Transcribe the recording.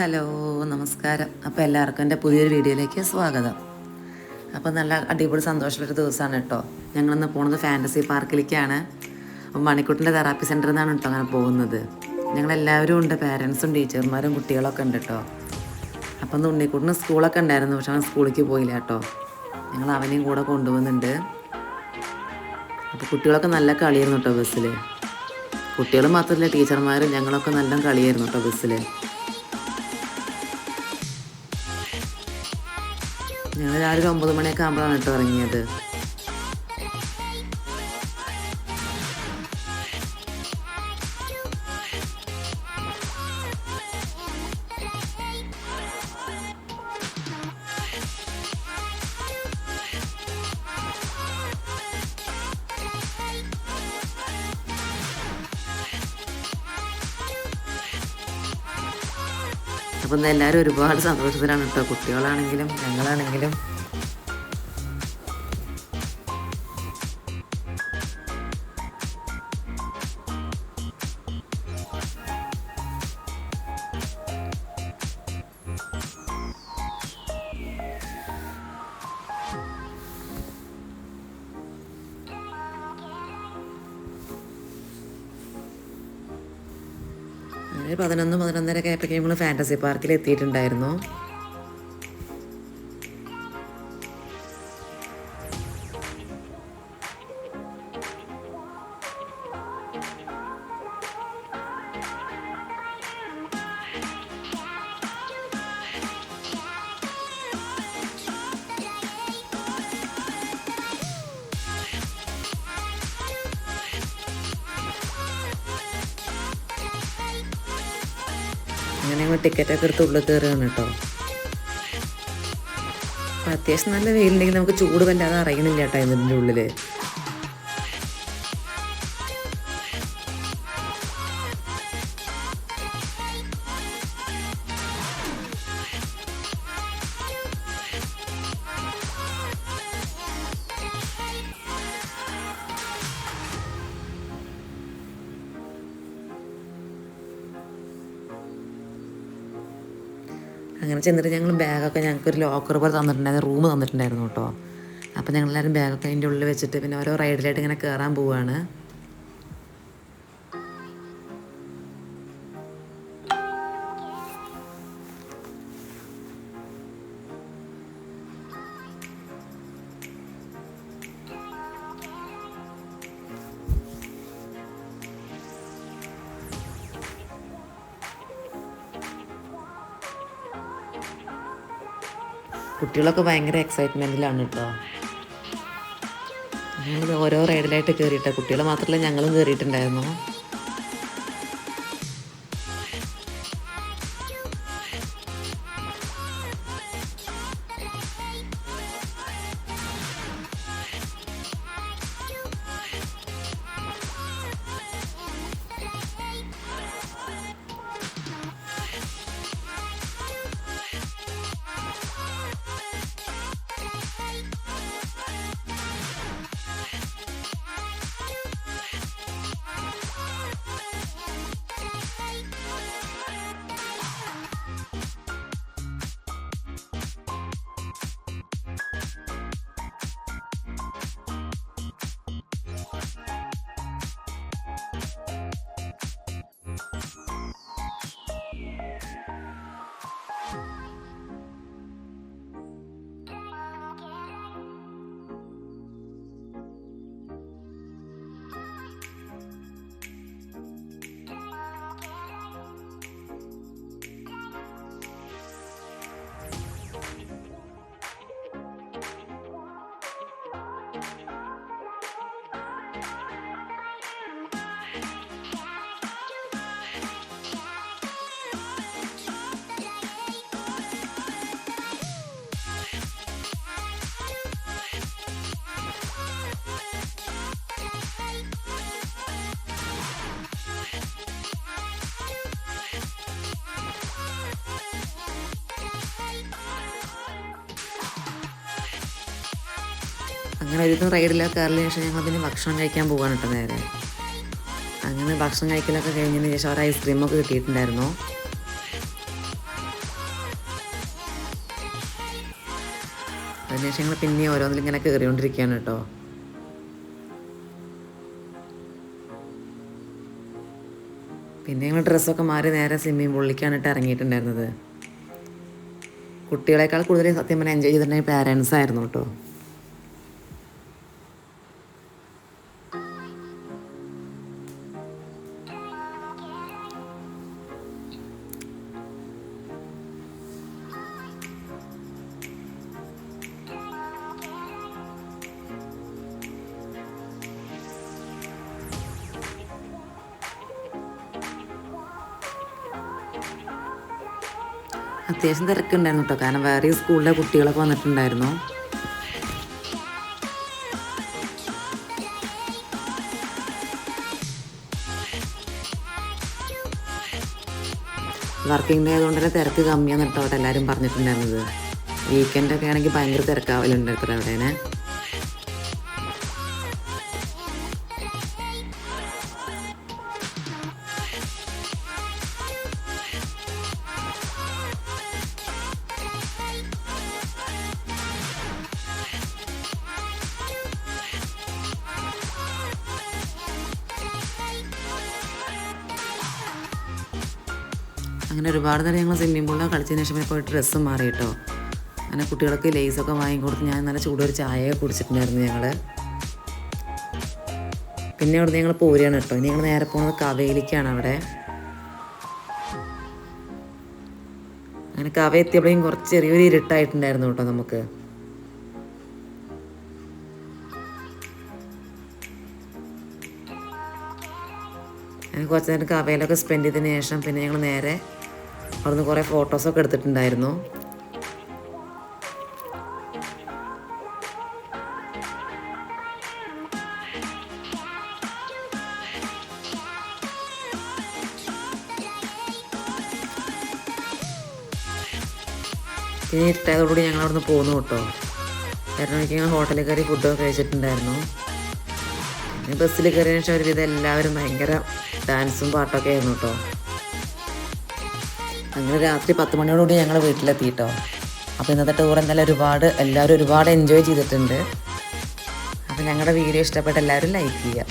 Hello നമസ്കാരം. അപ്പോൾ എല്ലാവർക്കും എന്റെ പുതിയൊരു വീഡിയോയിലേക്ക് സ്വാഗതം. അപ്പോൾ നല്ല അടിപൊളി സന്തോഷമുള്ളൊരു ദിവസമാണ് കേട്ടോ. ഞങ്ങളിന്ന് പോകുന്നത് ഫാന്റസി പാർക്കിലേക്കാണ്. അപ്പോൾ മണിക്കുട്ടിന്റെ തെറാപ്പി സെന്ററിൽ നിന്നാണ് കേട്ടോ അങ്ങനെ പോകുന്നത്. ഞങ്ങളെല്ലാവരും ഉണ്ട് പാരൻസും ടീച്ചർമാരും കുട്ടികളൊക്കെ ഉണ്ട് കേട്ടോ. അപ്പം ഇന്ന് ഉണ്ണിക്കുട്ടിന് സ്കൂളൊക്കെ ഉണ്ടായിരുന്നു പക്ഷെ അവൻ സ്കൂളിലേക്ക് പോയില്ല കേട്ടോ. ഞങ്ങൾ അവനെയും കൂടെ കൊണ്ടുപോകുന്നുണ്ട് അപ്പോൾ കുട്ടികളൊക്കെ നല്ല കളിയായിരുന്നു കേട്ടോ ബസ്സിൽ കുട്ടികൾ മാത്രമല്ല ടീച്ചർമാരും ഞങ്ങളൊക്കെ നല്ല കളിയായിരുന്നു കേട്ടോ ബസ്സിൽ ഞങ്ങൾ രാവിലെ ഒമ്പത് മണിയൊക്കെ ആകുമ്പോഴാണ് കേട്ടോ ഇറങ്ങിയത്. അപ്പം എല്ലാവരും ഒരുപാട് സന്തോഷത്തിലാണ് കേട്ടോ കുട്ടികളാണെങ്കിലും ഞങ്ങളാണെങ്കിലും അങ്ങനെ പതിനൊന്ന് പതിനൊന്നരയൊക്കെ ആയപ്പോഴേക്കും നമ്മൾ ഫാന്റസി പാർക്കിൽ എത്തിയിട്ടുണ്ടായിരുന്നു. അങ്ങനെ ഞങ്ങൾ ടിക്കറ്റൊക്കെ എടുത്ത് ഉള്ളിൽ കയറുകയാണ് കേട്ടോ. അപ്പം അത്യാവശ്യം നല്ല വെയിലുണ്ടെങ്കിൽ നമുക്ക് ചൂട് വല്ലാതെ അറിയണില്ല കേട്ടോ ഇതിന്റെ ഉള്ളിൽ അങ്ങനെ ചെന്നിട്ട് ഞങ്ങൾ ബാഗൊക്കെ ഞങ്ങൾക്ക് ഒരു ലോക്കർ പോലെ തന്നിട്ടുണ്ടായിരുന്നു റൂം തന്നിട്ടുണ്ടായിരുന്നു കേട്ടോ. അപ്പോൾ ഞങ്ങളെല്ലാവരും ബാഗൊക്കെ അതിന്റെ ഉള്ളിൽ വെച്ചിട്ട് പിന്നെ ഓരോ റൈഡിലായിട്ട് ഇങ്ങനെ കയറാൻ പോവുകയാണ് കുട്ടികളൊക്കെ ഭയങ്കര എക്സൈറ്റ്മെന്റിലാണ് കേട്ടോ ഞങ്ങൾ ഓരോ റൈഡിലായിട്ട് കയറിയിട്ട കുട്ടികൾ മാത്രമല്ല ഞങ്ങളും കയറിയിട്ടുണ്ടായിരുന്നു അങ്ങനെ ഒരു റൈഡിലൊക്കെ കയറിയതിന് ശേഷം ഞങ്ങൾ പിന്നെ ഭക്ഷണം കഴിക്കാൻ പോകാൻ കേട്ടോ നേരെ. അങ്ങനെ ഭക്ഷണം കഴിക്കലൊക്കെ കഴിഞ്ഞതിന് ശേഷം ഐസ്ക്രീം ഐസ്ക്രീമൊക്കെ കിട്ടിയിട്ടുണ്ടായിരുന്നു. അതിനുശേഷം ഞങ്ങൾ പിന്നെ ഓരോന്നിലും ഇങ്ങനെ കയറിക്കൊണ്ടിരിക്കുകയാണ് കേട്ടോ പിന്നെ ഞങ്ങൾ ഡ്രസ്സൊക്കെ മാറി നേരെ സ്വിമ്മിങ് പൊള്ളിക്കാണ് ഇട്ട് ഇറങ്ങിയിട്ടുണ്ടായിരുന്നത്. കുട്ടികളെക്കാൾ കൂടുതൽ സത്യം പറഞ്ഞാൽ എൻജോയ് ചെയ്തിട്ടുണ്ടെങ്കിൽ പാരൻസ് ആയിരുന്നു കേട്ടോ അത്യാവശ്യം തിരക്കുണ്ടായിരുന്നു കേട്ടോ കാരണം വേറെ സ്കൂളിലെ കുട്ടികളൊക്കെ വന്നിട്ടുണ്ടായിരുന്നു. വർക്കിംഗ് ഡേ ആയതുകൊണ്ട് തന്നെ തിരക്ക് കമ്മിയാന്ന് കേട്ടോ എല്ലാവരും പറഞ്ഞിട്ടുണ്ടായിരുന്നത്. വീക്കെൻഡൊക്കെ ആണെങ്കിൽ ഭയങ്കര തിരക്കാവലുണ്ട് അവിടെ അങ്ങനെ ഒരുപാട് നേരം ഞങ്ങൾ സ്വിമ്മിംഗ് പൂളിൽ കളിച്ചതിന് ശേഷം പോയിട്ട് ഡ്രസ്സ് മാറി കേട്ടോ. അങ്ങനെ കുട്ടികൾക്ക് ലേസൊക്കെ വാങ്ങിക്കൊടുത്ത് ഞാൻ നല്ല ചൂടൊരു ചായയൊക്കെ കുടിച്ചിട്ടുണ്ടായിരുന്നു ഞങ്ങൾ പിന്നെ അവിടെ ഞങ്ങൾ പോരുകയാണ് കേട്ടോ. ഇനി ഞങ്ങൾ നേരെ പോകുന്നത് കവയിലേക്കാണ് അവിടെ. അങ്ങനെ കവ എത്തിയപ്പോഴേക്കും കുറച്ച് ചെറിയൊരു ഇരുട്ടായിട്ടുണ്ടായിരുന്നു കേട്ടോ നമുക്ക്. കുറച്ച് നേരം കവയിലൊക്കെ സ്പെൻഡ് ചെയ്തതിന് ശേഷം പിന്നെ ഞങ്ങൾ നേരെ അവിടുന്ന് കുറേ ഫോട്ടോസൊക്കെ എടുത്തിട്ടുണ്ടായിരുന്നു. ഇനി ഇട്ടതോടുകൂടി ഞങ്ങൾ അവിടുന്ന് പോന്നു കേട്ടോ. കാരണം ഞങ്ങൾ ഹോട്ടലിൽ കയറി ഫുഡൊക്കെ കഴിച്ചിട്ടുണ്ടായിരുന്നു. ബസ്സിൽ കയറിയതിനു ശേഷം ഒരുവിധം എല്ലാവരും ഭയങ്കര ഡാൻസും പാട്ടൊക്കെ ആയിരുന്നു കേട്ടോ. അങ്ങനെ രാത്രി പത്ത് മണിയോടുകൂടി ഞങ്ങൾ വീട്ടിലെത്തി കേട്ടോ അപ്പോൾ ഇന്നത്തെ ടൂർ എന്തായാലും ഒരുപാട് എല്ലാവരും ഒരുപാട് എൻജോയ് ചെയ്തിട്ടുണ്ട്. അപ്പോൾ ഞങ്ങളുടെ വീഡിയോ ഇഷ്ടപ്പെട്ട എല്ലാവരും ലൈക്ക് ചെയ്യുക.